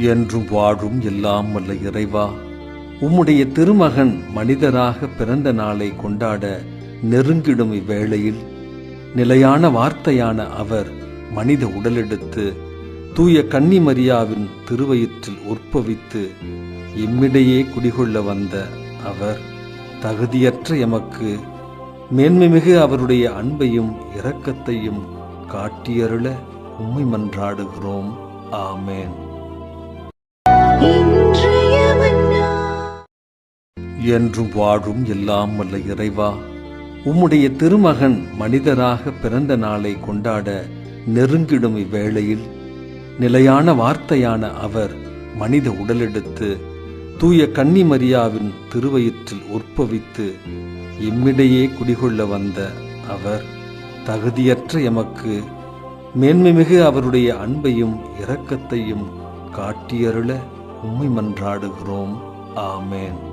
என்றும் வாழும் எல்லாம் வல்ல இறைவா உம்முடைய திருமகன் மனிதராக பிறந்த நாளை கொண்டாட நெருங்கிடும் இவ்வேளையில் நிலையான வார்த்தையான அவர் மனித உடலெடுத்து தூய கன்னிமரியாவின் திருவயிற்றில் உற்பவித்து இம்மிடையே குடிகொள்ள வந்த அவர் தகுதியற்ற எமக்கு மேன்மைமிகு அவருடைய அன்பையும் இரக்கத்தையும் காட்டியருள உம்மை மன்றாடுகிறோம். ஆமேன். என்றும் வாழும் எல்லாம் வல்ல இறைவா உம்முடைய திருமகன் மனிதராக பிறந்த நாளை கொண்டாட நெருங்கிடும் இவ்வேளையில் நிலையான வார்த்தையான அவர் மனித உடலெடுத்து தூய கன்னிமரியாவின் திருவயிற்றில் உற்பவித்து இம்மிடையே குடிகொள்ள வந்த அவர் தகுதியற்ற எமக்கு மேன்மைமிகு அவருடைய அன்பையும் இரக்கத்தையும் காட்டியருள உண்மை மன்றாடுகிறோம். ஆமேன்.